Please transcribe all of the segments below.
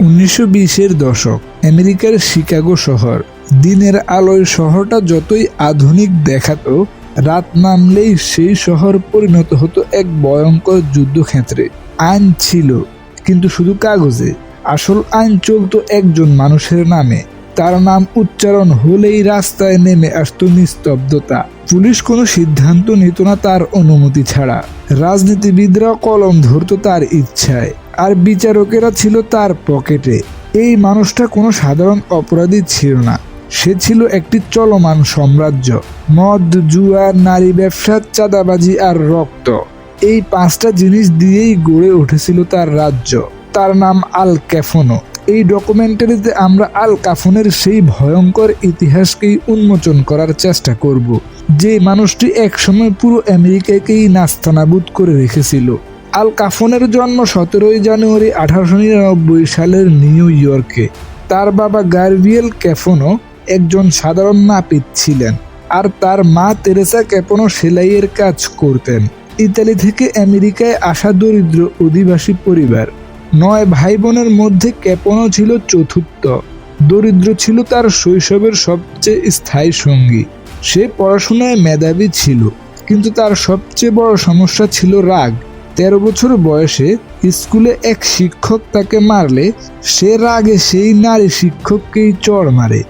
উনিশশো বিশের দশক, আমেরিকার শিকাগো শহর। দিনের আলোয় শহরটা যতই আধুনিক দেখাতো, রাত নামলেই সেই শহর পরিণত হতো এক ভয়ঙ্কর যুদ্ধক্ষেত্রে। আইন ছিল, কিন্তু শুধু কাগজে। আসল আইন চলতো একজন মানুষের নামে। তার নাম উচ্চারণ হলেই রাস্তায় নেমে আসতো নিস্তব্ধতা। পুলিশ কোনো সিদ্ধান্ত নিত না তার অনুমতি ছাড়া। রাজনীতিবিদরা কলম ধরতো তার ইচ্ছায়। আর বিচারকেরা ছিল তার পকেটে। এই মানুষটা কোনো সাধারণ অপরাধী ছিল না। সে ছিল একটি চলমান সাম্রাজ্য। মদ, জুয়া, নারী ব্যবসা, চাঁদাবাজি আর রক্ত। এই পাঁচটা জিনিস দিয়েই গড়ে উঠেছিল তার রাজ্য। তার নাম আল ক্যাফনো। এই ডকুমেন্টারিতে আমরা আল কাফনের সেই ভয়ঙ্কর ইতিহাসকেই উন্মোচন করার চেষ্টা করব, যে মানুষটি একসময় পুরো আমেরিকাকেই নাস্তানাবুদ করে রেখেছিল। আল কাফনের জন্ম সতেরোই জানুয়ারি আঠারোশো নিরানব্বই সালের নিউ ইয়র্কে। তার বাবা গার্ভিয়েল ক্যাফনো একজন সাধারণ নাপিত ছিলেন আর তার মা তেরেসা ক্যাপনো সেলাইয়ের কাজ করতেন। ইতালি থেকে আমেরিকায় আসা দরিদ্র অধিবাসী পরিবার। নয় ভাই বোনের মধ্যে ক্যাপনো ছিল চতুর্থ। দরিদ্র ছিল তার শৈশবের সবচেয়ে স্থায়ী সঙ্গী। সে পড়াশোনায় মেধাবী ছিল, কিন্তু তার সবচেয়ে বড় সমস্যা ছিল রাগ। তেরো বছর বয়সে স্কুলে এক শিক্ষক তাকে মারলে, সে রাগে সেই নারী শিক্ষককেই চড় মারে।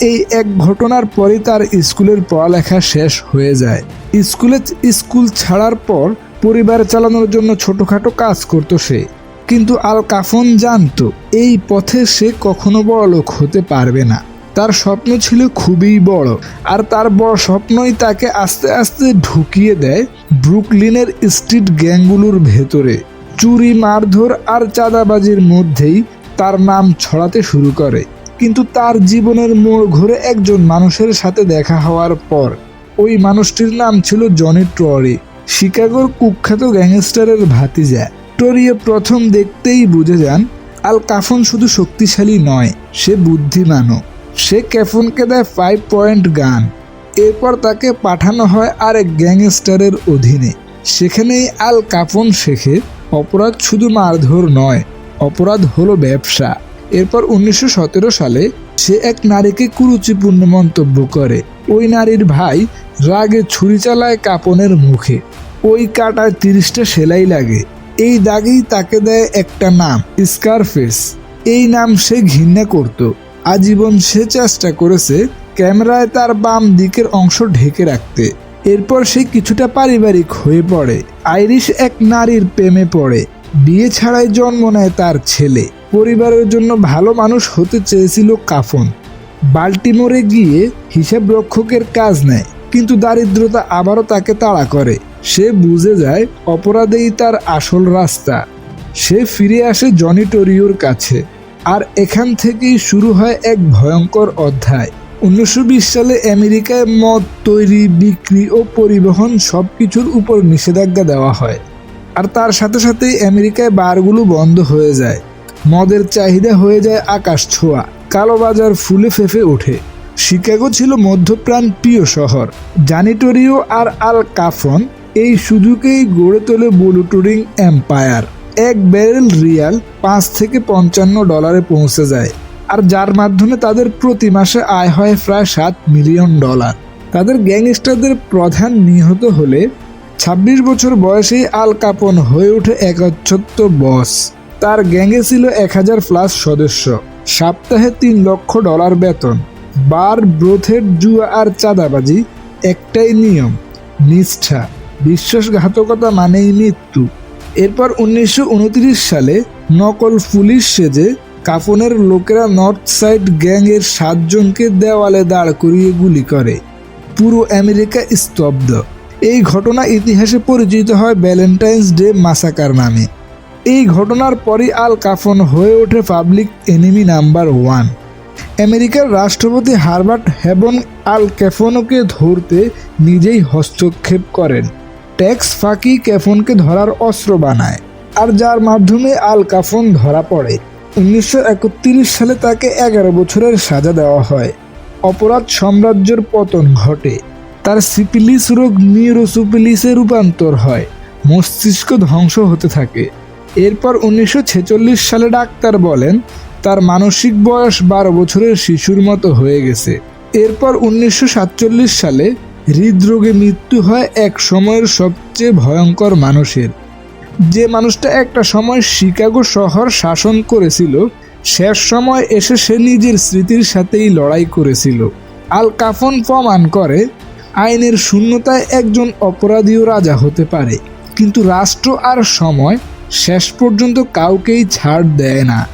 এই এক ঘটনার পরই তার স্কুলের পড়ালেখা শেষ হয়ে যায়। স্কুলে স্কুল ছাড়ার পর পরিবার চালানোর জন্য ছোটখাটো কাজ করত সে। কিন্তু আল কাফন জানতো, এই পথে সে কখনো বড় লোক হতে পারবে না। তার স্বপ্ন ছিল খুবই বড়। আর তার বড় স্বপ্নই তাকে আস্তে আস্তে ঢুকিয়ে দেয় ব্রুকলিনের স্ট্রিট গ্যাংগুলোর ভেতরে। চুরি, মারধর আর চাঁদাবাজির মধ্যেই তার নাম ছড়াতে শুরু করে। কিন্তু তার জীবনের মোড় ঘুরে একজন মানুষের সাথে দেখা হওয়ার পর। ওই মানুষটির নাম ছিল জনি ট্ররি, শিকাগোর কুখ্যাত গ্যাংস্টারের ভাতিজা। টরিও প্রথম দেখতেই বুঝে যান, আল কাফন শুধু শক্তিশালী নয়, সে বুদ্ধিমানও। সে ক্যাফনকে দেয় ফাইভ পয়েন্ট গান। এরপর তাকে পাঠানো হয় আরেক গ্যাংস্টারের অধীনে। সেখানেই আল কাফন শেখে, অপরাধ শুধু মারধর নয়, অপরাধ হলো ব্যবসা। এরপর উনিশশো সতেরো সালে সে এক নারীকে কুরুচিপূর্ণ মন্তব্য করে। ওই নারীর ভাই রাগে ছুরি চালায় কাপনের মুখে। ওই কাটায় তিরিশটা সেলাই লাগে। এই দাগেই তাকে দেয় একটা নাম, স্কারফেস। এই নাম সে ঘৃণা করত। আজীবন সে চেষ্টা করেছে ক্যামেরায় তার বাম দিকের অংশ ঢেকে রাখতে। এরপর সে কিছুটা পারিবারিক হয়ে পড়ে। আইরিশ এক নারীর প্রেমে পড়ে। বিয়ে ছাড়াই জন্ম নেয় তার ছেলে। পরিবারের জন্য ভালো মানুষ হতে চেয়েছিল কাফন। বাল্টিমোরে গিয়ে হিসাব রক্ষকের কাজ নেয়, কিন্তু দারিদ্রতা আবারও তাকে তাড়া করে। সে বুঝে যায় অপরাধেই তার আসল রাস্তা। সে ফিরে আসে জনিটোরিওর কাছে। আর এখান থেকেই শুরু হয় এক ভয়ঙ্কর অধ্যায়। উনিশশো বিশ সালে আমেরিকায় মদ তৈরি, বিক্রি ও পরিবহন সব কিছুর উপর নিষেধাজ্ঞা দেওয়া হয়। আর তার সাথে সাথেই আমেরিকায় বারগুলো বন্ধ হয়ে যায়। মদের চাহিদা হয়ে যায় আকাশ ছোঁয়া, কালোবাজার ফুলে ফেফে ওঠে। শিকাগো ছিল মধ্যপ্রাণ প্রিয় শহর। জানিটোরিও আর আল কাফন এই সুযোগেই গড়ে তোলে বুলুটুরিং এম্পায়ার। এক ব্যারেল রিয়াল পাঁচ থেকে পঞ্চান্ন ডলারে পৌঁছে যায়, আর যার মাধ্যমে তাদের প্রতি মাসে আয় হয় প্রায় সাত মিলিয়ন ডলার। তাদের গ্যাংস্টারদের প্রধান নিহত হলে ছাব্বিশ বছর বয়সেই আল কাপন হয়ে ওঠে একচ্ছত্ব বস। তার গ্যাংয়ে ছিল এক হাজার প্লাস সদস্য। সপ্তাহে তিন লক্ষ ডলার বেতন। বার ব্রোথের জুয়া আর চাঁদাবাজি একটাই নিয়ম, নিষ্ঠা, বিশ্বাসঘাতকতা মানেই মৃত্যু। এরপর উনিশশো উনত্রিশ সালে নকল পুলিশ সেজে কাফনের লোকেরা নর্থ সাইড গ্যাংয়ের সাতজনকে দেওয়ালে দাঁড় করিয়ে গুলি করে। পুরো আমেরিকা স্তব্ধ। এই ঘটনা ইতিহাসে পরিচিত হয় ভ্যালেন্টাইন্স ডে মাসাকার নামে। এই ঘটনার পরই আল কাফন হয়ে ওঠে পাবলিক এনিমি নাম্বার ওয়ান। আমেরিকার রাষ্ট্রপতি হারবার্ট হ্যাবন আল ক্যাফনকে ধরতে নিজেই হস্তক্ষেপ করেন। ট্যাক্স ফাঁকি ক্যাফনকে ধরার অস্ত্র বানায় আর যার মাধ্যমে আল কাফন ধরা পড়ে। উনিশশো একত্রিশ সালে তাকে এগারো বছরের সাজা দেওয়া হয়। অপরাধ সাম্রাজ্যের পতন ঘটে। তার সিপিলিস রোগ নিউরোসুপিলিসে রূপান্তর হয়। মস্তিষ্ক ধ্বংস হতে থাকে। এরপর উনিশশো ছেচল্লিশ সালে ডাক্তার বলেন, তার মানসিক বয়স বারো বছরের শিশুর মতো হয়ে গেছে। এরপর উনিশশো সাতচল্লিশ সালে হৃদরোগে মৃত্যু হয় এক সময়ের সবচেয়ে ভয়ঙ্কর মানুষের। যে মানুষটা একটা সময় শিকাগো শহর শাসন করেছিল, শেষ সময় এসে সে নিজের স্মৃতির সাথেই লড়াই করেছিল। আল কাফন প্রমাণ করে, আইনের শূন্যতায় একজন অপরাধীও রাজা হতে পারে। কিন্তু রাষ্ট্র আর সময় শেষ পর্যন্ত কাউকেই ছাড় দেয় না।